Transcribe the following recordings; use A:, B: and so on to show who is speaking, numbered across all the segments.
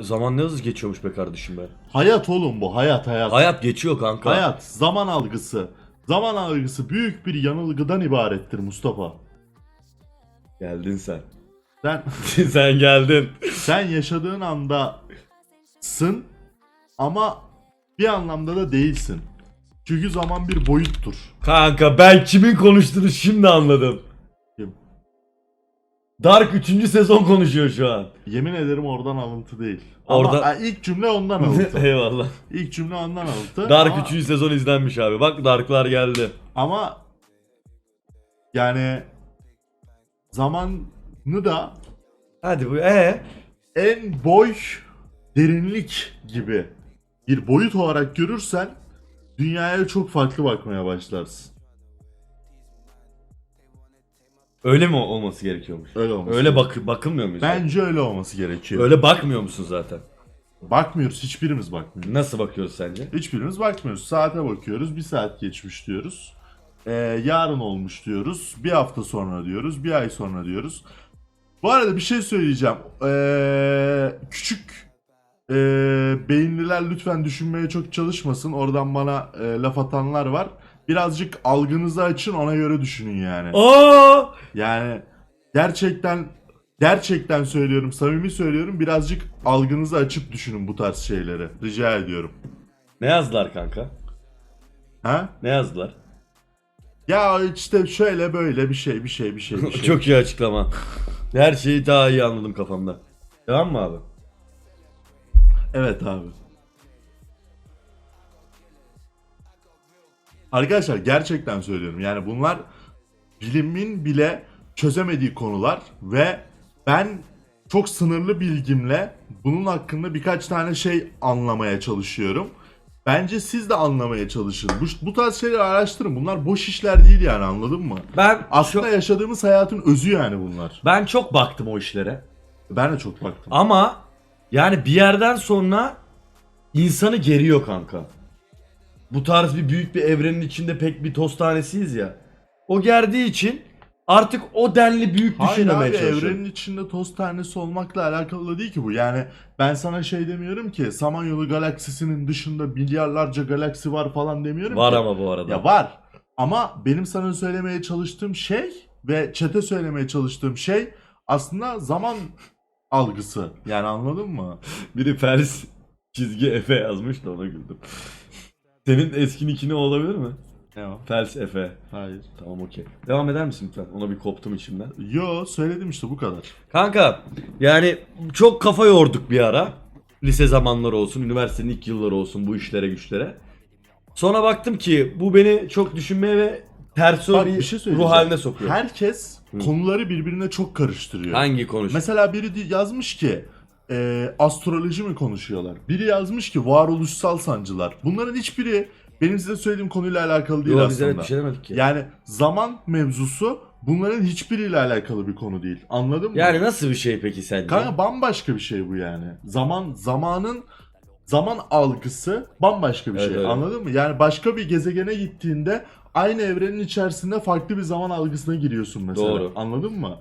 A: Zaman ne hızlı geçiyormuş be kardeşim be.
B: Hayat oğlum bu hayat hayat.
A: Hayat geçiyor kanka.
B: Hayat zaman algısı. Zaman algısı büyük bir yanılgıdan ibarettir Mustafa.
A: Geldin sen.
B: Sen
A: sen geldin.
B: sen yaşadığın andasın ama bir anlamda da değilsin. Çünkü zaman bir boyuttur.
A: Kanka ben kimin konuştuğunu şimdi anladım. Dark 3. sezon konuşuyor şu an.
B: Yemin ederim oradan alıntı değil.
A: Orada-
B: Ama ilk cümle ondan alıntı.
A: Eyvallah.
B: ilk cümle ondan alıntı.
A: Dark
B: ama,
A: 3. sezon izlenmiş abi. Bak Dark'lar geldi.
B: ama yani zamanı da
A: Hadi bu ee
B: en boy derinlik gibi bir boyut olarak görürsen dünyaya çok farklı bakmaya başlarsın.
A: Öyle mi olması gerekiyormuş?
B: Öyle olması.
A: Öyle bak bakılmıyor muyuz?
B: Bence öyle olması gerekiyor.
A: Öyle bakmıyor musun zaten?
B: Bakmıyoruz hiçbirimiz bakmıyoruz.
A: Nasıl bakıyoruz sence?
B: Hiçbirimiz bakmıyoruz. Saate bakıyoruz. Bir saat geçmiş diyoruz. Ee, yarın olmuş diyoruz. Bir hafta sonra diyoruz. Bir ay sonra diyoruz. Bu arada bir şey söyleyeceğim. Ee, küçük ee, beyinliler lütfen düşünmeye çok çalışmasın. Oradan bana ee, laf atanlar var. Birazcık algınızı açın ona göre düşünün yani.
A: Aa!
B: Yani gerçekten gerçekten söylüyorum, samimi söylüyorum. Birazcık algınızı açıp düşünün bu tarz şeyleri. Rica ediyorum.
A: Ne yazdılar kanka?
B: Ha?
A: Ne yazdılar?
B: Ya işte şöyle böyle bir şey bir şey bir şey bir şey.
A: Çok iyi açıklama. Her şeyi daha iyi anladım kafamda. Devam mı abi?
B: Evet abi. Arkadaşlar gerçekten söylüyorum. Yani bunlar bilimin bile çözemediği konular ve ben çok sınırlı bilgimle bunun hakkında birkaç tane şey anlamaya çalışıyorum. Bence siz de anlamaya çalışın. Bu, bu tarz şeyleri araştırın. Bunlar boş işler değil yani anladın mı?
A: Ben
B: Aslında yaşadığımız hayatın özü yani bunlar.
A: ben çok baktım o işlere.
B: Ben de çok baktım.
A: Ama yani bir yerden sonra insanı geriyor kanka. Bu tarz bir büyük bir evrenin içinde pek bir toz tanesiyiz ya. O gerdiği için artık o denli büyük
B: Hayır
A: düşünmemeye
B: abi
A: çalışıyorum.
B: evrenin içinde toz tanesi olmakla alakalı değil ki bu. Yani ben sana şey demiyorum ki Samanyolu galaksisinin dışında milyarlarca galaksi var falan demiyorum
A: Var
B: ki.
A: ama bu arada.
B: Ya var. Ama benim sana söylemeye çalıştığım şey ve çete söylemeye çalıştığım şey aslında zaman algısı. Yani anladın mı?
A: Biri Fers çizgi Efe yazmış da ona güldüm. Senin eski nickini olabilir mi?
B: Ne o?
A: Fels Efe.
B: Hayır.
A: Tamam okey. Devam eder misin lütfen? Ona bir koptum içimden.
B: Yo söyledim işte bu kadar.
A: Kanka yani çok kafa yorduk bir ara. Lise zamanları olsun, üniversitenin ilk yılları olsun bu işlere güçlere. Sonra baktım ki bu beni çok düşünmeye ve tersi
B: Bak,
A: bir,
B: bir şey
A: ruh
B: söyleyeceğim.
A: haline sokuyor.
B: Herkes konuları birbirine çok karıştırıyor.
A: Hangi konuş?
B: Mesela biri di- yazmış ki e, astroloji mi konuşuyorlar? Biri yazmış ki varoluşsal sancılar. Bunların hiçbiri benim size söylediğim konuyla alakalı değil
A: Yo, biz
B: aslında.
A: evet bir şey demedik ki.
B: Yani zaman mevzusu bunların hiçbiriyle alakalı bir konu değil. Anladın mı?
A: Yani nasıl bir şey peki sence?
B: Kanka bambaşka bir şey bu yani. Zaman zamanın zaman algısı bambaşka bir
A: Evet,
B: şey.
A: evet.
B: Anladın mı? Yani başka bir gezegene gittiğinde aynı evrenin içerisinde farklı bir zaman algısına giriyorsun mesela.
A: Doğru.
B: Anladın mı?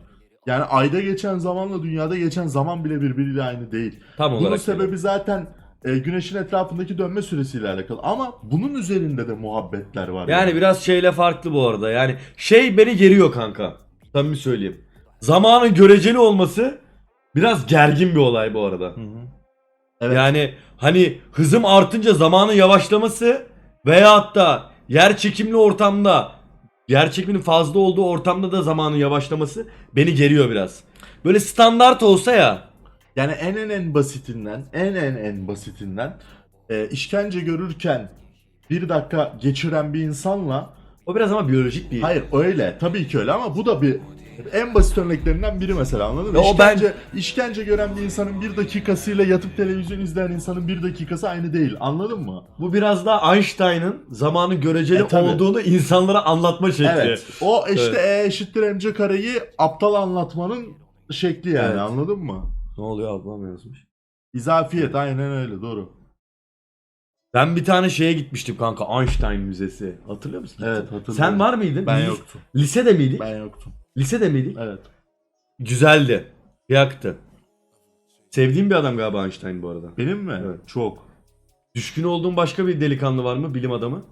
B: Yani ayda geçen zamanla dünyada geçen zaman bile birbiriyle aynı değil.
A: Tam
B: Bunun
A: olarak
B: sebebi
A: öyle.
B: zaten e, güneşin etrafındaki dönme süresiyle alakalı. Ama bunun üzerinde de muhabbetler var.
A: Yani biraz şeyle farklı bu arada. Yani şey beni geriyor kanka. Samimi söyleyeyim. Zamanın göreceli olması biraz gergin bir olay bu arada.
B: Hı hı. Evet.
A: Yani hani hızım artınca zamanın yavaşlaması veyahut da yer çekimli ortamda yer çekiminin fazla olduğu ortamda da zamanın yavaşlaması beni geriyor biraz. Böyle standart olsa ya
B: Yani en en en basitinden, en en en basitinden e, işkence görürken bir dakika geçiren bir insanla
A: o biraz ama biyolojik bir
B: hayır öyle tabii ki öyle ama bu da bir en basit örneklerinden biri mesela anladın mı?
A: Ya o ben-
B: İşkence, işkence gören bir insanın bir dakikasıyla yatıp televizyon izleyen insanın bir dakikası aynı değil anladın mı?
A: Bu biraz daha Einstein'ın zamanın göreceli
B: E, tabii.
A: olduğunu insanlara anlatma şekli.
B: Evet. O işte E eşittir mc kareyi aptal anlatmanın şekli yani
A: Evet.
B: anladın mı?
A: Ne oluyor ablam yazmış.
B: İzafiyet aynen öyle doğru.
A: Ben bir tane şeye gitmiştim kanka Einstein Müzesi. Hatırlıyor musun?
B: Evet hatırlıyorum.
A: Sen var mıydın?
B: Ben
A: Lis-
B: yoktum.
A: Lisede miydik?
B: Ben yoktum.
A: Lisede miydik?
B: Evet.
A: Güzeldi. Yaktı. Sevdiğim bir adam galiba Einstein bu arada.
B: Benim mi?
A: Evet.
B: Çok.
A: Düşkün olduğun başka bir delikanlı var mı? Bilim adamı.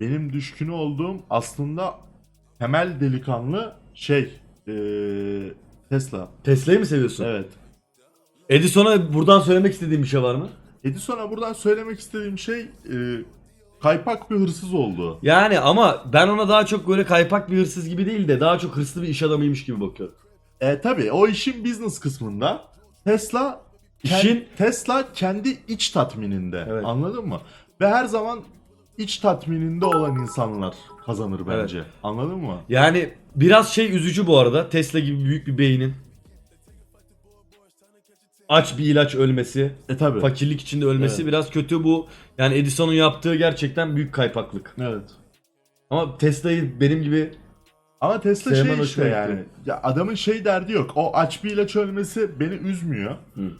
B: Benim düşkünü olduğum aslında temel delikanlı şey eee, Tesla.
A: Tesla'yı mı seviyorsun?
B: Evet.
A: Edison'a buradan söylemek istediğin bir şey var mı?
B: Edison'a buradan söylemek istediğim şey eee, kaypak bir hırsız oldu.
A: Yani ama ben ona daha çok böyle kaypak bir hırsız gibi değil de daha çok hırslı bir iş adamıymış gibi bakıyorum.
B: E tabi o işin business kısmında Tesla
A: İşin-
B: Tesla kendi iç tatmininde.
A: Evet.
B: Anladın mı? Ve her zaman iç tatmininde olan insanlar kazanır bence. Anladın mı?
A: Yani biraz şey üzücü bu arada. Tesla gibi büyük bir beynin aç bir ilaç ölmesi,
B: E tabi.
A: fakirlik içinde ölmesi
B: Evet.
A: biraz kötü bu. Yani Edison'un yaptığı gerçekten büyük kaypaklık.
B: Evet.
A: Ama Tesla'yı benim gibi
B: Ama Tesla
A: Sevmen
B: şey işte
A: hoşuma gitti.
B: yani. Ya adamın şey derdi yok. O aç bir ilaç ölmesi beni üzmüyor.
A: Hı.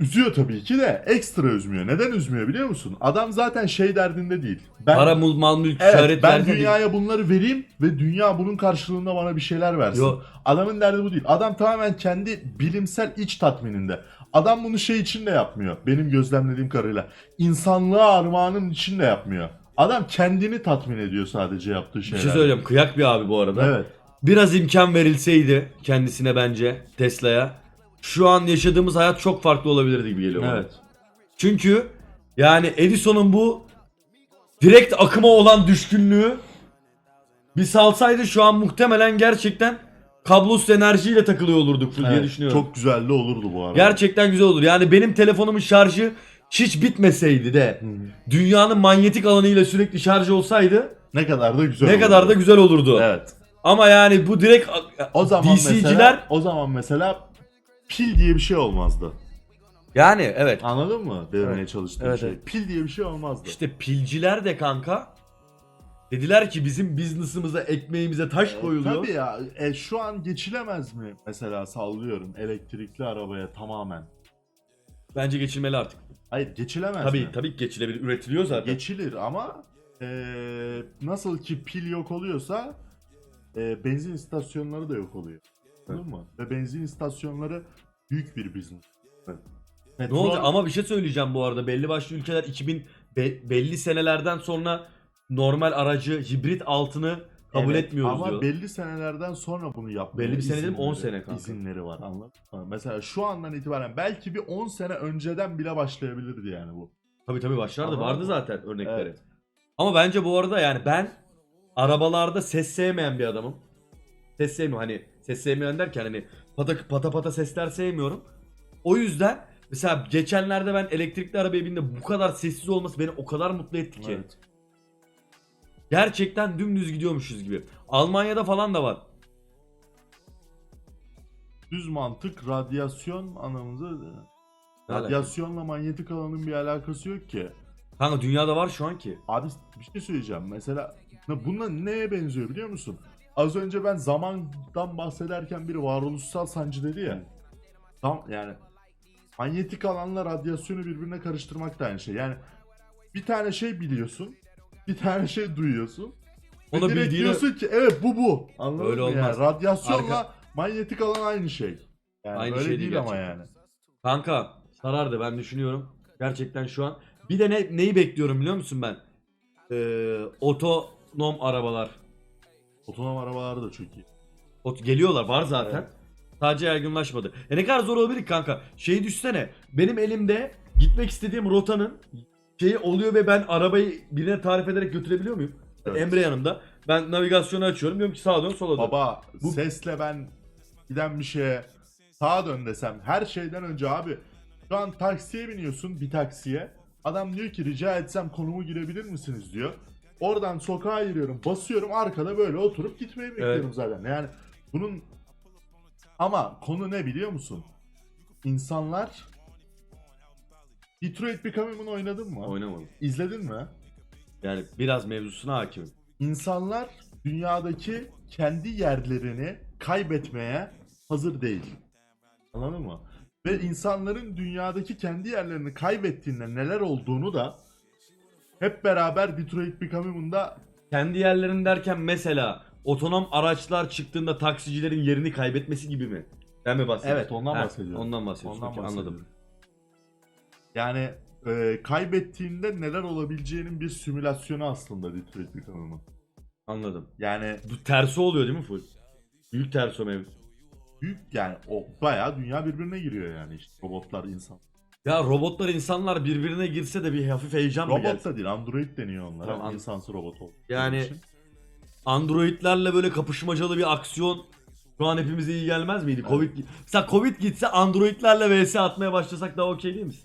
B: Üzüyor tabii ki de ekstra üzmüyor. Neden üzmüyor biliyor musun? Adam zaten şey derdinde değil. Ben
A: para mul mal mülk
B: Evet
A: ticaret
B: ben
A: değil.
B: dünyaya bunları vereyim ve dünya bunun karşılığında bana bir şeyler versin.
A: Yo.
B: Adamın derdi bu değil. Adam tamamen kendi bilimsel iç tatmininde. Adam bunu şey için de yapmıyor. Benim gözlemlediğim kadarıyla. İnsanlığa armağanın için de yapmıyor. Adam kendini tatmin ediyor sadece yaptığı
A: Bir
B: şeyler.
A: şey söyleyeceğim. Kıyak bir abi bu arada.
B: Evet.
A: Biraz imkan verilseydi kendisine bence Tesla'ya şu an yaşadığımız hayat çok farklı olabilirdi gibi geliyor bana.
B: Evet.
A: Çünkü yani Edison'un bu direkt akıma olan düşkünlüğü bir salsaydı şu an muhtemelen gerçekten kablosuz enerjiyle takılıyor olurduk diye
B: Evet,
A: düşünüyorum.
B: Çok güzel de olurdu bu arada.
A: Gerçekten güzel olur. Yani benim telefonumun şarjı hiç bitmeseydi de
B: hı.
A: dünyanın manyetik alanıyla sürekli şarj olsaydı
B: Ne kadar da güzel
A: ne
B: olurdu.
A: kadar da güzel olurdu.
B: Evet.
A: Ama yani bu direkt
B: O zaman
A: DC'ciler
B: mesela o zaman mesela pil diye bir şey olmazdı.
A: yani evet.
B: Anladın mı? Demeye
A: Evet.
B: çalıştığım
A: Evet,
B: şey.
A: evet.
B: Pil diye bir şey olmazdı.
A: İşte pilciler de kanka dediler ki bizim business'ımıza ekmeğimize taş
B: E,
A: koyuluyor.
B: Tabii ya. E, şu an geçilemez mi? Mesela sallıyorum elektrikli arabaya tamamen.
A: Bence geçilmeli artık.
B: Hayır geçilemez
A: Tabii
B: mi?
A: tabii geçilebilir. Üretiliyor zaten.
B: Geçilir ama e, nasıl ki pil yok oluyorsa e, benzin istasyonları da yok oluyor. Anladın mı? Ve benzin istasyonları büyük bir business.
A: Evet. Ne olacak? Ama bir şey söyleyeceğim bu arada. Belli başlı ülkeler 2000 be- belli senelerden sonra normal aracı hibrit altını kabul
B: Evet,
A: etmiyoruz
B: ama
A: diyor.
B: belli senelerden sonra bunu yapmaya
A: Belli bir sene dedim, 10
B: izinleri-
A: sene kanka.
B: izinleri var anladın mı? Mesela şu andan itibaren belki bir 10 sene önceden bile başlayabilirdi yani bu.
A: Tabii tabii başlardı. Vardı zaten örnekleri.
B: Evet.
A: Ama bence bu arada yani ben arabalarda ses sevmeyen bir adamım. Ses sevmiyorum hani ses sevmeyen derken hani pata pata, pata sesler sevmiyorum. O yüzden mesela geçenlerde ben elektrikli arabaya bindiğimde bu kadar sessiz olması beni o kadar mutlu etti ki.
B: Evet.
A: Gerçekten dümdüz gidiyormuşuz gibi. Almanya'da falan da var.
B: Düz mantık radyasyon anlamında
A: Ne alaka?
B: radyasyonla manyetik alanın bir alakası yok ki.
A: Kanka dünyada var şu an ki.
B: Abi bir şey söyleyeceğim. Mesela bununla neye benziyor biliyor musun? Az önce ben zamandan bahsederken bir varoluşsal sancı dedi ya. Tam yani manyetik alanla radyasyonu birbirine karıştırmak da aynı şey. Yani bir tane şey biliyorsun, bir tane şey duyuyorsun.
A: Onu
B: direkt
A: bildiğini-
B: diyorsun ki evet bu bu. Anladın
A: Öyle
B: mı
A: olmaz.
B: Yani? Radyasyonla
A: Arka-
B: manyetik alan aynı şey. Yani
A: Aynı
B: öyle
A: şey
B: değil
A: değil
B: ama
A: gerçekten.
B: yani.
A: Kanka sarardı ben düşünüyorum. Gerçekten şu an. Bir de ne, neyi bekliyorum biliyor musun ben? Ee, otonom arabalar.
B: Otonom arabalar da çok iyi.
A: Ot geliyorlar var zaten.
B: Evet.
A: Sadece yaygınlaşmadı. E ne kadar zor olabilir kanka? Şeyi düşsene. Benim elimde gitmek istediğim rotanın şeyi oluyor ve ben arabayı birine tarif ederek götürebiliyor muyum?
B: Evet.
A: Emre yanımda. Ben navigasyonu açıyorum. Diyorum ki sağa dön sola dön.
B: Baba
A: Bu-
B: sesle ben giden bir şeye sağa dön desem her şeyden önce abi şu an taksiye biniyorsun bir taksiye. Adam diyor ki rica etsem konumu girebilir misiniz diyor. Oradan sokağa giriyorum basıyorum arkada böyle oturup gitmeyi bekliyorum zaten. Yani bunun ama konu ne biliyor musun? İnsanlar Detroit Become Human oynadın mı?
A: Oynamadım.
B: İzledin mi?
A: Yani biraz mevzusuna hakimim.
B: İnsanlar dünyadaki kendi yerlerini kaybetmeye hazır değil. Anladın mı? Ve insanların dünyadaki kendi yerlerini kaybettiğinde neler olduğunu da hep beraber Detroit Become Human'da
A: Kendi yerlerin derken mesela otonom araçlar çıktığında taksicilerin yerini kaybetmesi gibi mi? Sen mi bahsediyorsun?
B: Evet, ondan bahsediyorum.
A: Ondan bahsediyorsun.
B: Ondan
A: Okey,
B: bahsediyorum.
A: Anladım.
B: Yani e, kaybettiğinde neler olabileceğinin bir simülasyonu aslında Detroit Become'ın.
A: Anladım.
B: Yani
A: Bu tersi oluyor değil mi full? Büyük tersi o mevzu.
B: büyük yani o bayağı dünya birbirine giriyor yani işte robotlar insan.
A: Ya robotlar insanlar birbirine girse de bir hafif heyecan mı
B: Robot
A: gelsin?
B: da değil Android deniyor onlara.
A: Tamam, an-
B: insansı robot olduğu
A: Yani-. Androidlerle böyle kapışmacalı bir aksiyon şu an hepimize iyi gelmez miydi? Covid Mesela Covid gitse Androidlerle vs atmaya başlasak daha okey değil misin?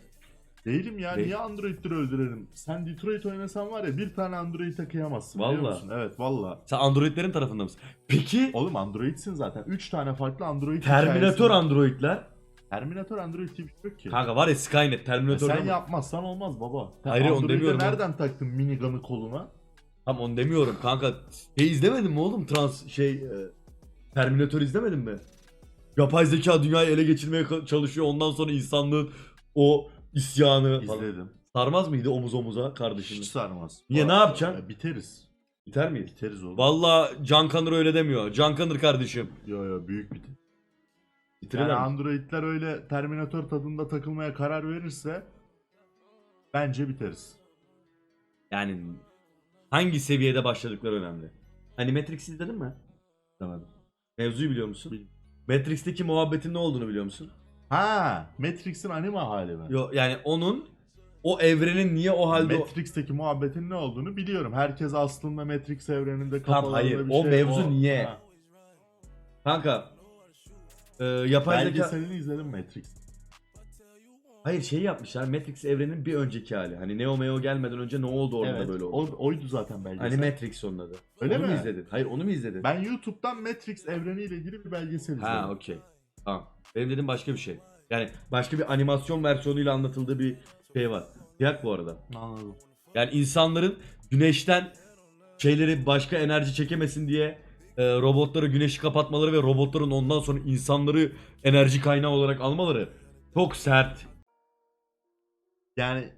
B: Değilim ya
A: Değil.
B: niye Android'leri öldürelim? Sen Detroit oynasan var ya bir tane Android'e kıyamazsın biliyor
A: Valla.
B: musun? Evet valla.
A: Sen Androidlerin tarafında mısın? Peki
B: Oğlum Android'sin zaten. 3 tane farklı Android
A: Terminator
B: hikayesi-
A: Androidler?
B: Terminator Android diye bir şey yok ki.
A: Kanka var ya Skynet
B: Ya
A: Terminator.
B: sen yapmazsan olmaz baba. Sen
A: Hayır, onu
B: Android'e
A: demiyorum
B: nereden taktın minigun'ı koluna?
A: Tam onu demiyorum kanka. Şey izlemedin mi oğlum? Trans şey e, Terminator izlemedin mi? Yapay zeka dünyayı ele geçirmeye ka- çalışıyor. Ondan sonra insanlığın o isyanı falan.
B: İzledim.
A: Sarmaz mıydı omuz omuza kardeşimle?
B: Hiç sarmaz.
A: Niye, ne yapacaksın?
B: Ya biteriz.
A: Biter miyiz?
B: Biteriz oğlum.
A: Valla Can Kanır öyle demiyor. Can Kanır kardeşim.
B: Yo yo büyük biter.
A: Bitirelim.
B: Yani Android'ler öyle Terminator tadında takılmaya karar verirse bence biteriz.
A: Yani hangi seviyede başladıkları önemli. Hani Matrix izledin mi?
B: Demedim.
A: Mevzuyu biliyor musun?
B: Bil-
A: Matrix'teki muhabbetin ne olduğunu biliyor musun?
B: Ha, Matrix'in anime hali mi?
A: Yo, yani onun o evrenin niye o halde o-
B: Matrix'teki muhabbetin ne olduğunu biliyorum. Herkes aslında Matrix evreninde
A: Tamam,
B: kafalarında
A: hayır.
B: bir
A: O
B: şey.
A: mevzu niye?
B: Ha.
A: Kanka e, yapay zeka
B: Belgeselini izledim Matrix.
A: Hayır şey yapmışlar Matrix evrenin bir önceki hali. Hani Neo Meo gelmeden önce ne oldu orada
B: evet,
A: böyle oldu.
B: o, oydu zaten belgesel.
A: Hani Matrix onun adı.
B: Öyle
A: onu
B: mi?
A: mu izledin? Hayır onu mu izledin?
B: Ben YouTube'dan Matrix evreniyle ilgili bir belgesel izledim.
A: Ha okey. Tamam. Benim dediğim başka bir şey. Yani başka bir animasyon versiyonuyla anlatıldığı bir şey var. Yak bu arada.
B: Anladım.
A: Yani insanların güneşten şeyleri başka enerji çekemesin diye e, robotları güneşi kapatmaları ve robotların ondan sonra insanları enerji kaynağı olarak almaları çok sert.
B: Yani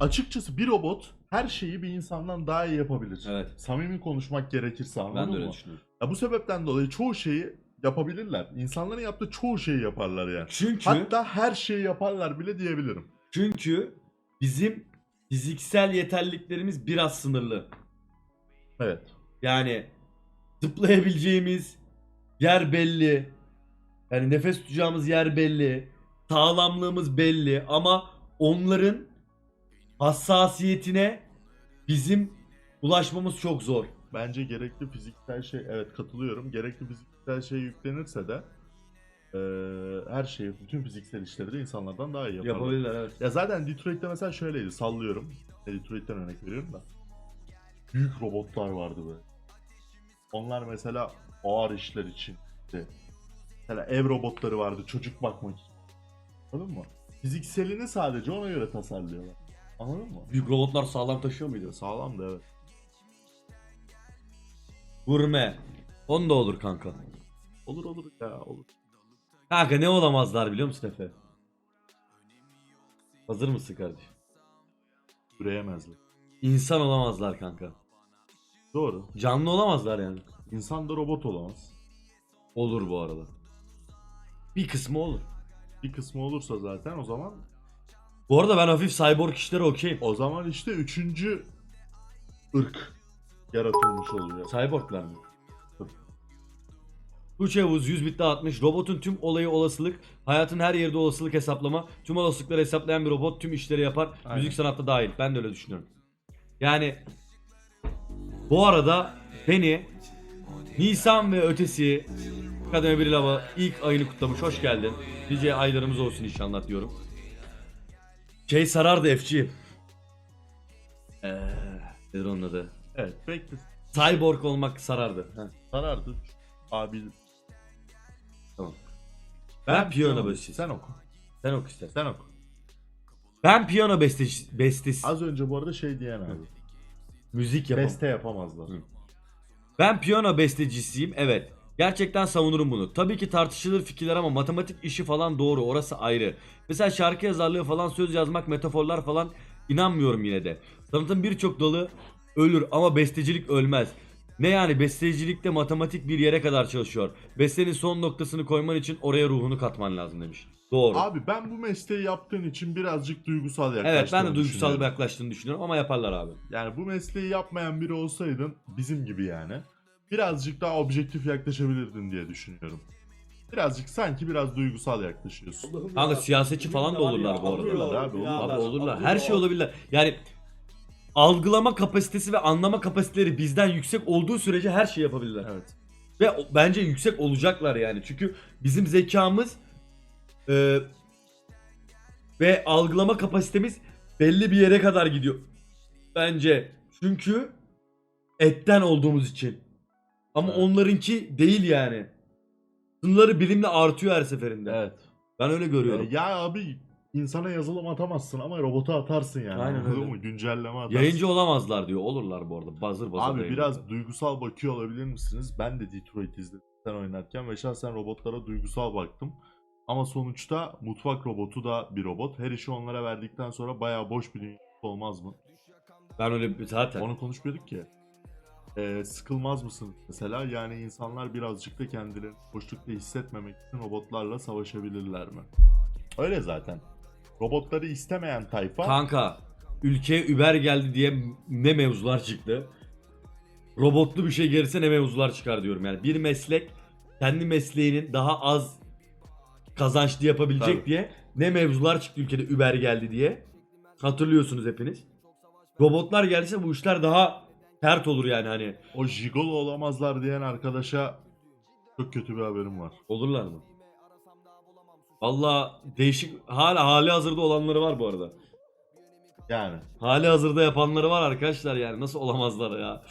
B: açıkçası bir robot her şeyi bir insandan daha iyi yapabilir.
A: Evet.
B: Samimi konuşmak gerekirse anladın
A: Ben de öyle
B: mı?
A: düşünüyorum.
B: Ya bu sebepten dolayı çoğu şeyi yapabilirler. İnsanların yaptığı çoğu şeyi yaparlar yani.
A: Çünkü
B: Hatta her şeyi yaparlar bile diyebilirim.
A: çünkü bizim fiziksel yeterliliklerimiz biraz sınırlı.
B: Evet.
A: Yani zıplayabileceğimiz yer belli. Yani nefes tutacağımız yer belli. Sağlamlığımız belli ama onların hassasiyetine bizim ulaşmamız çok zor.
B: Bence gerekli fiziksel şey, evet katılıyorum. Gerekli fiziksel şey yüklenirse de eee, her şeyi, bütün fiziksel işleri de insanlardan daha iyi yaparlar.
A: Yapabilirler evet.
B: Ya zaten Detroit'te mesela şöyleydi, sallıyorum. E, Detroit'ten örnek veriyorum da. Büyük robotlar vardı böyle. Onlar mesela ağır işler için. Mesela ev robotları vardı, çocuk bakmak için. Anladın mı? Fizikselini sadece ona göre tasarlıyorlar. Anladın mı?
A: Büyük robotlar sağlam taşıyor muydu?
B: Sağlam da evet.
A: Gurme. On da olur kanka.
B: Olur olur ya olur.
A: Kanka ne olamazlar biliyor musun Efe? Hazır mısın kardeşim?
B: Üreyemezler.
A: İnsan olamazlar kanka.
B: Doğru.
A: Canlı olamazlar yani.
B: İnsan da robot olamaz.
A: Olur bu arada. Bir kısmı olur.
B: Bir kısmı olursa zaten o zaman
A: Bu arada ben hafif cyborg işleri okeyim.
B: o zaman işte üçüncü ırk yaratılmış oluyor.
A: Cyborglar mı? Tuğçevuz 100 bitte atmış. Robotun tüm olayı olasılık, hayatın her yerde olasılık hesaplama, tüm olasılıkları hesaplayan bir robot tüm işleri yapar.
B: Aynen.
A: Müzik sanatta dahil. Ben de öyle düşünüyorum. Yani bu arada beni Nisan ve ötesi Kademe bir lava ilk ayını kutlamış. Hoş geldin. Nice aylarımız olsun inşallah diyorum. Şey sarardı FC. Eee nedir onun adı?
B: Evet bekle.
A: Cyborg olmak sarardı. Heh.
B: Sarardı. Abi
A: Tamam. Ben, piyano bestesi.
B: Sen oku.
A: Sen oku istersen.
B: Sen oku.
A: Ben piyano bestesi, bestesi
B: Az önce bu arada şey diyen abi.
A: Müzik yapamam.
B: Beste yapamazlar.
A: Hı. Ben piyano bestecisiyim evet. Gerçekten savunurum bunu. Tabii ki tartışılır fikirler ama matematik işi falan doğru orası ayrı. Mesela şarkı yazarlığı falan söz yazmak metaforlar falan inanmıyorum yine de. Sanatın birçok dalı ölür ama bestecilik ölmez. Ne yani bestecilikte matematik bir yere kadar çalışıyor. Bestenin son noktasını koyman için oraya ruhunu katman lazım demiş. Doğru.
B: Abi ben bu mesleği yaptığın için birazcık duygusal yaklaştığını
A: evet ben de duygusal
B: düşünüyorum.
A: yaklaştığını düşünüyorum ama yaparlar abi.
B: Yani bu mesleği yapmayan biri olsaydın bizim gibi yani birazcık daha objektif yaklaşabilirdin diye düşünüyorum. Birazcık sanki biraz duygusal yaklaşıyorsun.
A: Kanka siyasetçi falan da olurlar bu arada.
B: Olurlar abi, olurlar.
A: Abi olurlar. Her şey olabilir. Yani algılama kapasitesi ve anlama kapasiteleri bizden yüksek olduğu sürece her şeyi yapabilirler.
B: Evet.
A: Ve o- bence yüksek olacaklar yani. Çünkü bizim zekamız e, ve algılama kapasitemiz belli bir yere kadar gidiyor. Bence. Çünkü etten olduğumuz için. Ama
B: Evet.
A: onlarınki değil yani. Sınırları bilimle artıyor her seferinde.
B: Evet.
A: Ben öyle görüyorum.
B: Ya abi insana yazılım atamazsın ama robota atarsın yani.
A: Aynen
B: Anladın
A: öyle.
B: mı? Güncelleme atarsın.
A: Yayıncı olamazlar diyor. Olurlar bu arada. Bazır bazır.
B: Abi
A: yayıncı.
B: biraz duygusal bakıyor olabilir misiniz? Ben de Detroit izledim sen oynarken ve şahsen robotlara duygusal baktım. Ama sonuçta mutfak robotu da bir robot. Her işi onlara verdikten sonra bayağı boş bir dünya olmaz mı?
A: Ben öyle bir zaten.
B: Onu konuşmuyorduk ki. Ee, sıkılmaz mısın mesela? Yani insanlar birazcık da kendilerini boşlukta hissetmemek için robotlarla savaşabilirler mi? Öyle zaten. Robotları istemeyen tayfa
A: Kanka ülkeye Uber geldi diye ne mevzular çıktı. Robotlu bir şey gelirse ne mevzular çıkar diyorum yani. Bir meslek kendi mesleğinin daha az kazançlı yapabilecek
B: Tabii.
A: diye ne mevzular çıktı ülkede Uber geldi diye. Hatırlıyorsunuz hepiniz. Robotlar gelse bu işler daha sert olur yani hani.
B: o jigolo olamazlar diyen arkadaşa çok kötü bir haberim var.
A: Olurlar mı? Valla değişik hala hali hazırda olanları var bu arada.
B: Yani
A: Hali hazırda yapanları var arkadaşlar yani nasıl olamazlar ya.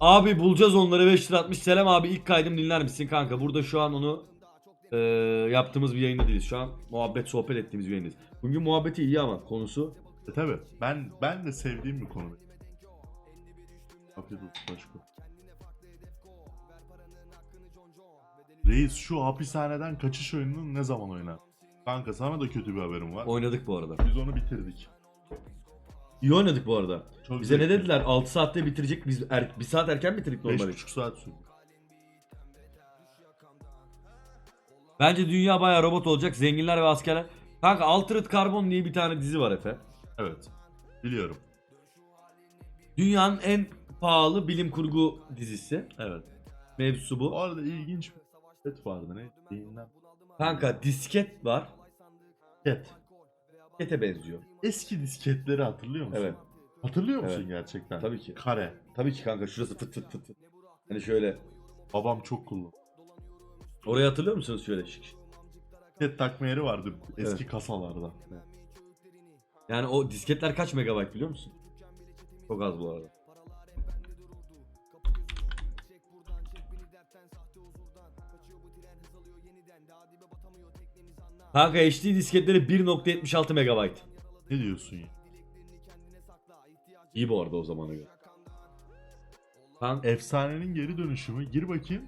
A: Abi bulacağız onları 5 lira atmış. Selam abi ilk kaydım dinler misin kanka? Burada şu an onu eee, yaptığımız bir yayında değiliz. Şu an muhabbet sohbet ettiğimiz bir yayındayız. Bugün muhabbeti iyi ama konusu.
B: E tabi ben ben de sevdiğim bir konu. Afiyet olsun başka. Reis şu hapishaneden kaçış oyununu ne zaman oynar? Kanka sana da kötü bir haberim var.
A: Oynadık bu arada.
B: Biz onu bitirdik.
A: İyi oynadık bu arada.
B: Çok
A: Bize ne
B: zevkli.
A: dediler? 6 saatte bitirecek. Biz er, bir saat erken bitirdik normalde.
B: buçuk saat sürdü.
A: Bence dünya bayağı robot olacak. Zenginler ve askerler. Kanka Altered Carbon diye bir tane dizi var Efe.
B: Evet. Biliyorum.
A: Dünyanın en pahalı bilim kurgu dizisi.
B: Evet.
A: Mevzusu bu.
B: Bu arada ilginç bir set vardı ne? Beyinden.
A: Kanka disket var.
B: Disket.
A: Diskete benziyor.
B: Eski disketleri hatırlıyor musun?
A: Evet.
B: Hatırlıyor musun
A: Evet.
B: gerçekten?
A: Tabii ki.
B: Kare.
A: Tabii ki kanka şurası fıt fıt fıt. fıt. Hani şöyle.
B: Babam çok kullan.
A: Orayı hatırlıyor musunuz şöyle şık şık?
B: Disket takma yeri vardı eski kasalarda.
A: Yani o disketler kaç megabayt biliyor musun? Çok az bu arada. Kanka HD disketleri 1.76 megabayt.
B: Ne diyorsun ya?
A: İyi bu arada o zamana göre. Kanka
B: Efsanenin geri dönüşü mü? Gir bakayım.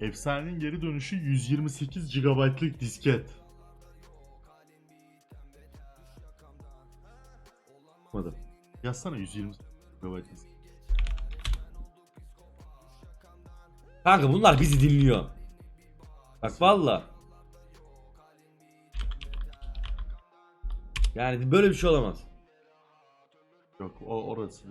B: Efsanenin geri dönüşü 128 GB'lık disket.
A: yapmadım.
B: Yazsana 128 GB disket.
A: Kanka bunlar bizi dinliyor. Bak valla. Yani böyle bir şey olamaz.
B: Yok o orası.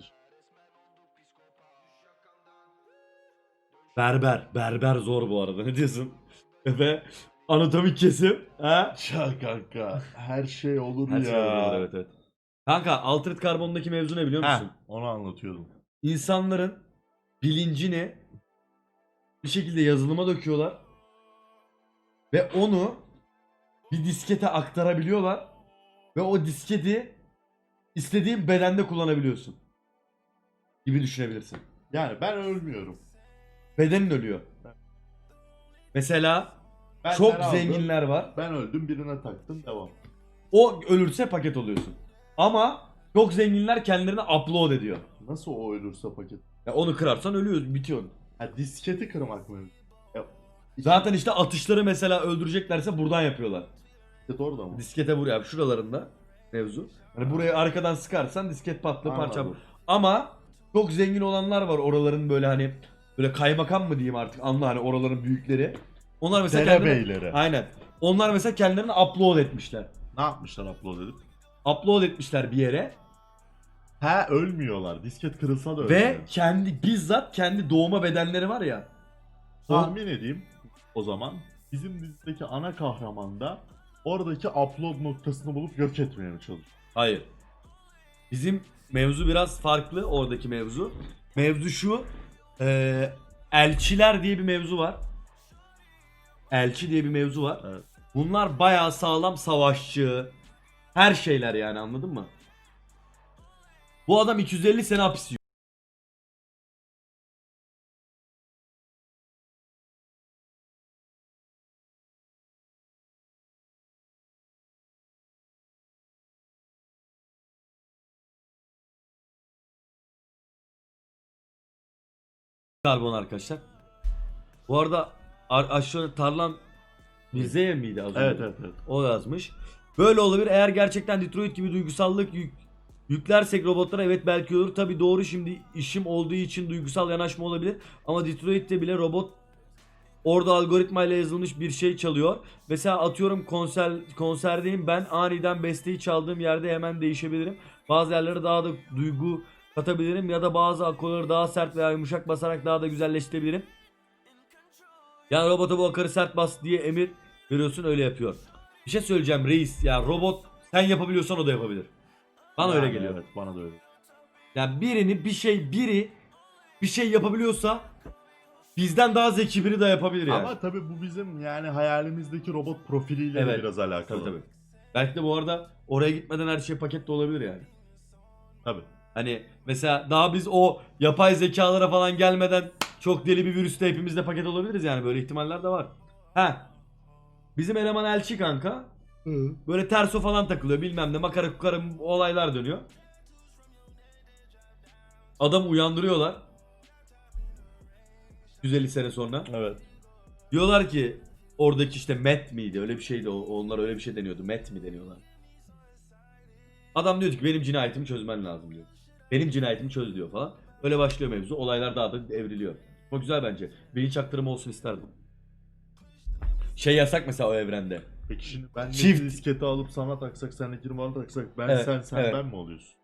A: Berber. Berber zor bu arada. Ne diyorsun? Efe anatomik kesim. Ha?
B: Ya kanka her şey olur
A: Her
B: ya.
A: şey olabilir, evet evet. Kanka Altered Carbon'daki mevzu ne biliyor musun?
B: Heh, onu anlatıyordum.
A: İnsanların bilincini bir şekilde yazılıma döküyorlar. Ve onu bir diskete aktarabiliyorlar. Ve o disketi istediğin bedende kullanabiliyorsun. Gibi düşünebilirsin.
B: Yani ben ölmüyorum.
A: Bedenin ölüyor. Mesela
B: Ben
A: çok
B: aldım,
A: zenginler var.
B: Ben öldüm birine taktım devam.
A: O ölürse paket oluyorsun. Ama çok zenginler kendilerini upload ediyor.
B: Nasıl o ölürse paket?
A: Ya onu kırarsan ölüyorsun, bitiyorsun.
B: Ha disketi kırmak mı?
A: Zaten işte atışları mesela öldüreceklerse buradan yapıyorlar.
B: disket orada mı?
A: Diskete vuruyor abi şuralarında. mevzu. Hani buraya arkadan sıkarsan disket patlı parça.
B: Anladım.
A: Ama çok zengin olanlar var oraların böyle hani böyle kaymakam mı diyeyim artık anla hani oraların büyükleri. Onlar mesela kendilerini,
B: Derebeyleri.
A: aynen. Onlar mesela kendilerini upload etmişler.
B: Ne yapmışlar upload edip?
A: Upload etmişler bir yere
B: Ha ölmüyorlar. Disket kırılsa da
A: ve
B: ölmüyor.
A: kendi bizzat kendi doğuma bedenleri var ya.
B: Tahmin edeyim o zaman. Bizim dizideki ana kahraman da oradaki upload noktasını bulup yok etmeye mi çalışıyor?
A: Hayır. Bizim mevzu biraz farklı oradaki mevzu. Mevzu şu. eee, elçiler diye bir mevzu var. Elçi diye bir mevzu var.
B: Evet.
A: Bunlar bayağı sağlam savaşçı. Her şeyler yani anladın mı? Bu adam 250 sene hapis Karbon arkadaşlar. Bu arada aşağı tarlan Rize'ye miydi az önce?
B: Evet evet evet.
A: O yazmış. Böyle olabilir. Eğer gerçekten Detroit gibi duygusallık yük, yüklersek robotlara evet belki olur. Tabi doğru şimdi işim olduğu için duygusal yanaşma olabilir. Ama Detroit'te bile robot orada algoritmayla yazılmış bir şey çalıyor. Mesela atıyorum konser konserdeyim ben aniden besteyi çaldığım yerde hemen değişebilirim. Bazı yerlere daha da duygu katabilirim ya da bazı akorları daha sert veya yumuşak basarak daha da güzelleştirebilirim. Yani robota bu akarı sert bas diye emir veriyorsun öyle yapıyor. Bir şey söyleyeceğim reis. Ya robot sen yapabiliyorsan o da yapabilir. Bana öyle
B: Yani
A: geliyor.
B: Evet bana da öyle.
A: Yani birini bir şey biri bir şey yapabiliyorsa bizden daha zeki biri de yapabilir yani.
B: Ama tabii bu bizim yani hayalimizdeki robot profiliyle de
A: Evet.
B: biraz alakalı.
A: tabii tabii. Belki de bu arada oraya gitmeden her şey pakette olabilir yani.
B: Tabii.
A: Hani mesela daha biz o yapay zekalara falan gelmeden çok deli bir virüste hepimiz de paket olabiliriz yani böyle ihtimaller de var. Ha. Bizim eleman elçi kanka. Böyle terso falan takılıyor bilmem ne makara kukara olaylar dönüyor. Adam uyandırıyorlar. 150 sene sonra.
B: Evet.
A: Diyorlar ki oradaki işte Met miydi öyle bir şeydi o- onlar öyle bir şey deniyordu. Met mi deniyorlar. Adam diyor ki benim cinayetimi çözmen lazım diyor. Benim cinayetimi çöz diyor falan. Öyle başlıyor mevzu. Olaylar daha da evriliyor. Çok güzel bence. Bilinç aktarımı olsun isterdim. Şey yasak mesela o evrende.
B: Peki şimdi ben
A: Çift.
B: disketi alıp sana taksak sendekini bana taksak ben
A: Evet,
B: sen sen
A: evet.
B: ben mi oluyorsun?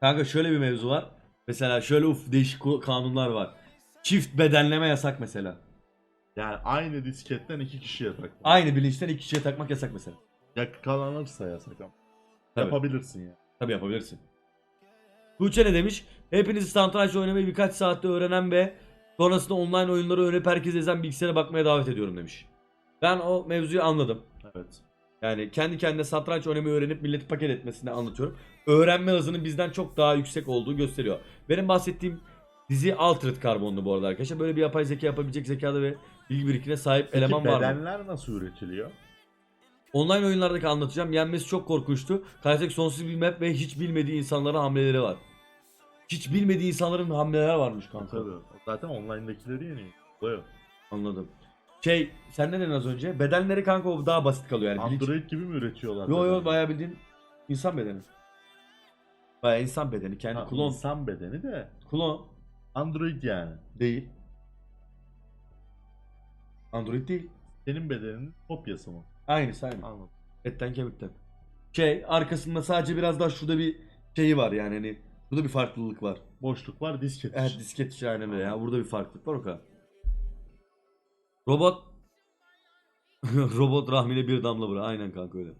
A: Kanka şöyle bir mevzu var. Mesela şöyle uf değişik ku- kanunlar var. Çift bedenleme yasak mesela.
B: Yani aynı disketten iki kişiye tak.
A: Aynı bilinçten iki kişiye takmak yasak mesela.
B: Yakalanırsa yasak ama.
A: Tabii.
B: Yapabilirsin ya.
A: Tabii yapabilirsin. Tuğçe ne demiş? Hepiniz satranç oynamayı birkaç saatte öğrenen ve sonrasında online oyunları öğrenip herkes ezen bilgisayara bakmaya davet ediyorum demiş. Ben o mevzuyu anladım.
B: Evet.
A: Yani kendi kendine satranç oynamayı öğrenip milleti paket etmesini anlatıyorum. Öğrenme hızının bizden çok daha yüksek olduğu gösteriyor. Benim bahsettiğim dizi Altered Carbon'du bu arada arkadaşlar. Böyle bir yapay zeka yapabilecek zekada ve bilgi birikimine sahip
B: Peki
A: eleman var mı?
B: bedenler nasıl üretiliyor?
A: Online oyunlardaki anlatacağım. Yenmesi çok korkunçtu. Karşıdaki sonsuz bir map ve hiç bilmediği insanların hamleleri var. Hiç bilmediği insanların hamleleri varmış kanka.
B: Tabii. Zaten online'dakileri yeniyor. Oluyor.
A: Anladım. Şey sen ne dedin az önce? Bedenleri kanka o daha basit kalıyor yani. Bilinç-
B: Android gibi mi üretiyorlar?
A: Yo yo bayağı bildiğin insan bedeni. Bayağı insan bedeni. Kendi
B: Ha,
A: klon.
B: insan bedeni de
A: Klon
B: Android yani.
A: değil. Android değil.
B: Senin bedeninin kopyası mı?
A: Aynısı aynı.
B: Anladım.
A: Etten kemikten. Şey arkasında sadece biraz daha şurada bir şeyi var yani hani burada bir farklılık var.
B: Boşluk var disket
A: Evet
B: için.
A: disket işi aynen öyle ya. Burada bir farklılık var o kadar. Robot Robot rahmine bir damla bıra. Aynen kanka öyle.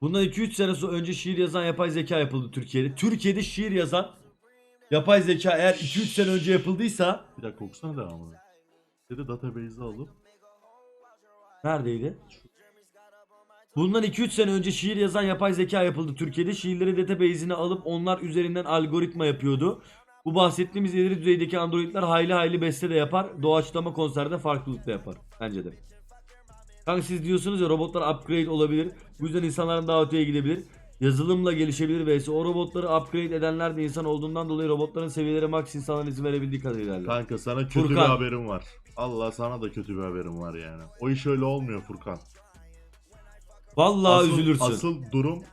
A: Bundan 2-3 sene sonra önce şiir yazan yapay zeka yapıldı Türkiye'de. Türkiye'de şiir yazan yapay zeka eğer 2-3 sene önce yapıldıysa
B: Bir dakika okusana devamını. Dedi database'i alıp
A: neredeydi? Bundan 2-3 sene önce şiir yazan yapay zeka yapıldı Türkiye'de. Şiirleri database'ine alıp onlar üzerinden algoritma yapıyordu. Bu bahsettiğimiz ileri düzeydeki androidler hayli hayli beste de yapar. Doğaçlama konserde farklılık da yapar. Bence de. Kanka siz diyorsunuz ya robotlar upgrade olabilir. Bu yüzden insanların daha öteye gidebilir. Yazılımla gelişebilir vs. O robotları upgrade edenler de insan olduğundan dolayı robotların seviyeleri max insanların izin verebildiği kadar ilerler.
B: kanka sana kötü
A: Furkan.
B: bir haberim var. Allah sana da kötü bir haberim var yani. O iş öyle olmuyor Furkan.
A: Vallahi
B: asıl,
A: üzülürsün.
B: Asıl durum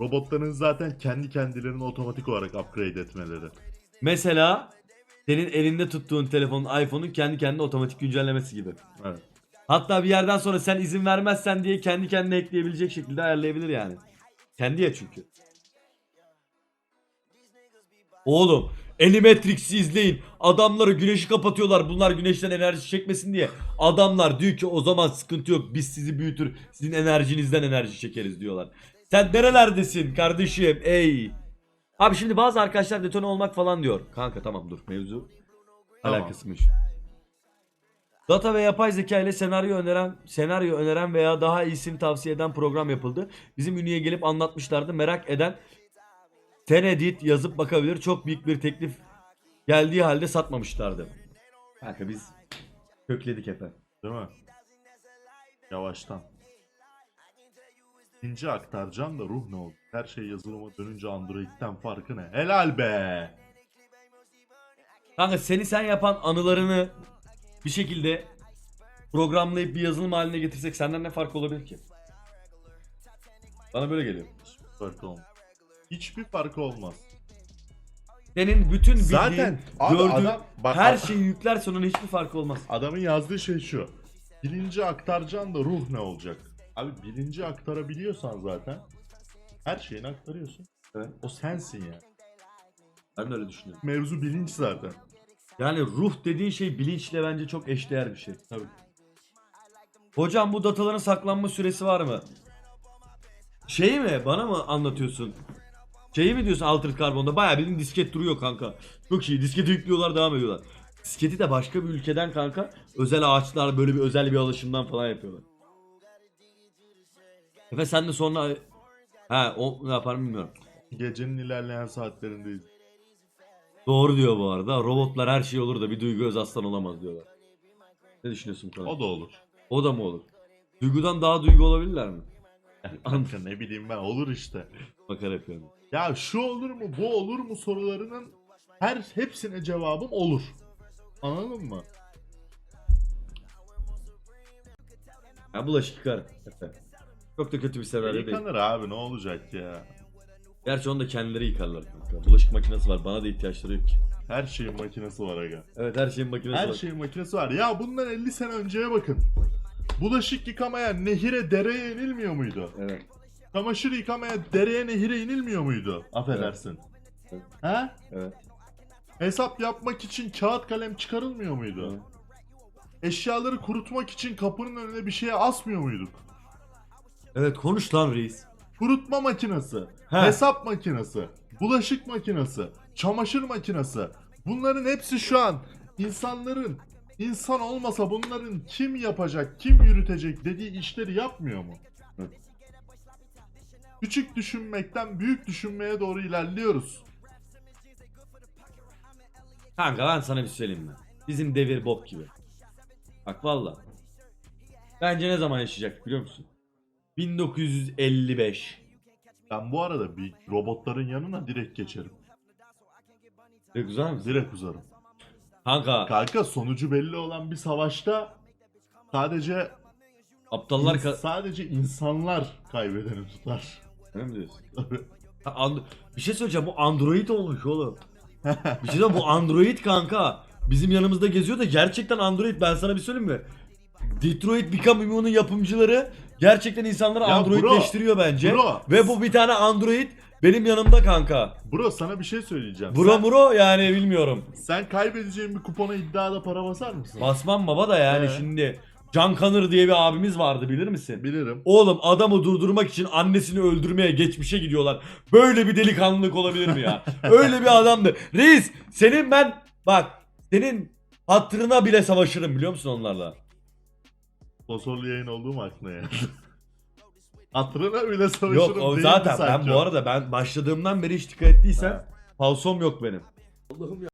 B: robotların zaten kendi kendilerini otomatik olarak upgrade etmeleri.
A: Mesela senin elinde tuttuğun telefonun iPhone'un kendi kendine otomatik güncellemesi gibi.
B: Evet.
A: Hatta bir yerden sonra sen izin vermezsen diye kendi kendine ekleyebilecek şekilde ayarlayabilir yani. Kendi ya çünkü. Oğlum Animatrix'i izleyin. Adamları güneşi kapatıyorlar. Bunlar güneşten enerji çekmesin diye. Adamlar diyor ki o zaman sıkıntı yok. Biz sizi büyütür. Sizin enerjinizden enerji çekeriz diyorlar. Sen nerelerdesin kardeşim? Ey. Abi şimdi bazı arkadaşlar detone olmak falan diyor. Kanka tamam dur mevzu
B: Tamam.
A: alakasıymış. Data ve yapay zeka ile senaryo öneren, senaryo öneren veya daha iyisini tavsiye eden program yapıldı. Bizim ünlüye gelip anlatmışlardı. Merak eden Tenedit yazıp bakabilir. Çok büyük bir teklif geldiği halde satmamışlardı. Kanka biz kökledik efendim.
B: Değil mi? Yavaştan. İkinci aktaracağım da ruh ne oldu? Her şey yazılıma dönünce Android'den farkı ne? Helal be!
A: Kanka seni sen yapan anılarını bir şekilde programlayıp bir yazılım haline getirsek senden ne fark olabilir ki? Bana böyle geliyor.
B: Farkı olmaz. Hiçbir farkı olmaz.
A: Senin bütün bildiğin,
B: Zaten abi
A: gördüğün
B: adam- bak-
A: her
B: bak-
A: şeyi yüklersen onun hiçbir farkı olmaz.
B: Adamın yazdığı şey şu. Bilinci aktaracaksın da ruh ne olacak? Abi bilinci aktarabiliyorsan zaten her şeyini aktarıyorsun.
A: Evet.
B: O sensin yani.
A: Ben de öyle düşünüyorum.
B: Mevzu bilinç zaten.
A: Yani ruh dediğin şey bilinçle bence çok eşdeğer bir şey.
B: Tabii.
A: Hocam bu dataların saklanma süresi var mı? Şeyi mi? Bana mı anlatıyorsun? Şeyi mi diyorsun Altered Carbon'da? Bayağı bildiğin disket duruyor kanka. Çok iyi. Disketi yüklüyorlar devam ediyorlar. Disketi de başka bir ülkeden kanka özel ağaçlar böyle bir özel bir alışımdan falan yapıyorlar. Efe sen de sonra Ha o ne yapar bilmiyorum.
B: Gecenin ilerleyen saatlerindeyiz.
A: Doğru diyor bu arada. Robotlar her şey olur da bir duygu öz aslan olamaz diyorlar. Ne düşünüyorsun bu konuda?
B: O da olur.
A: O da mı olur? Duygudan daha duygu olabilirler mi?
B: Kanka ne bileyim ben olur işte.
A: Bakar yapıyorum.
B: Ya şu olur mu bu olur mu sorularının her hepsine cevabım olur. Anladın mı?
A: Ya bulaşık yıkar. Çok da kötü bir senaryo değil.
B: Yıkanır abi ne olacak ya.
A: Gerçi onu da kendileri yıkarlar. kanka. Bulaşık makinesi var. Bana da ihtiyaçları yok ki.
B: Her şeyin makinesi var aga.
A: Evet her şeyin makinesi
B: Her
A: var.
B: şeyin makinesi var. Ya bundan 50 sene önceye bakın. Bulaşık yıkamaya nehire dereye inilmiyor muydu?
A: Evet.
B: Çamaşır yıkamaya dereye nehire inilmiyor muydu? Affedersin.
A: Evet.
B: He?
A: Evet.
B: Hesap yapmak için kağıt kalem çıkarılmıyor muydu?
A: Evet.
B: Eşyaları kurutmak için kapının önüne bir şeye asmıyor muyduk?
A: Evet konuş lan reis.
B: Kurutma makinesi,
A: He.
B: hesap makinesi, bulaşık makinesi, çamaşır makinesi. Bunların hepsi şu an insanların insan olmasa bunların kim yapacak, kim yürütecek dediği işleri yapmıyor mu?
A: Evet.
B: Küçük düşünmekten büyük düşünmeye doğru ilerliyoruz.
A: Kanka ben sana bir şey söyleyeyim mi? Bizim devir bok gibi. Bak valla. Bence ne zaman yaşayacak biliyor musun? 1955.
B: Ben bu arada bir robotların yanına direkt geçerim.
A: Çok güzel misin?
B: Direkt uzarım.
A: Kanka
B: Kanka sonucu belli olan bir savaşta sadece
A: aptallar
B: sadece insanlar kaybedeni tutar.
A: Öyle mi diyorsun? Ha, and- bir şey söyleyeceğim bu Android olmuş oğlum. bir şey söyleyeyim bu Android kanka. Bizim yanımızda geziyor da gerçekten Android ben sana bir söyleyeyim mi? Detroit Become Human'ın yapımcıları gerçekten insanları
B: Ya
A: Androidleştiriyor bence.
B: bro.
A: Ve bu bir tane Android benim yanımda kanka.
B: Bro sana bir şey söyleyeceğim.
A: Bro
B: sen,
A: muro yani bilmiyorum.
B: sen kaybedeceğin bir kupona iddiada para basar mısın?
A: Basmam baba da yani
B: Ee?
A: şimdi. Can Kanır diye bir abimiz vardı bilir misin?
B: Bilirim.
A: Oğlum adamı durdurmak için annesini öldürmeye geçmişe gidiyorlar. Böyle bir delikanlılık olabilir mi ya? Öyle bir adamdı. Reis senin ben bak senin hatırına bile savaşırım biliyor musun onlarla?
B: Sponsorlu yayın olduğum aklına ya. Hatırına bile savaşırım
A: Yok o zaten ben bu arada ben başladığımdan beri hiç dikkat ettiysen
B: Ha.
A: falsom yok benim. Allah'ım ya.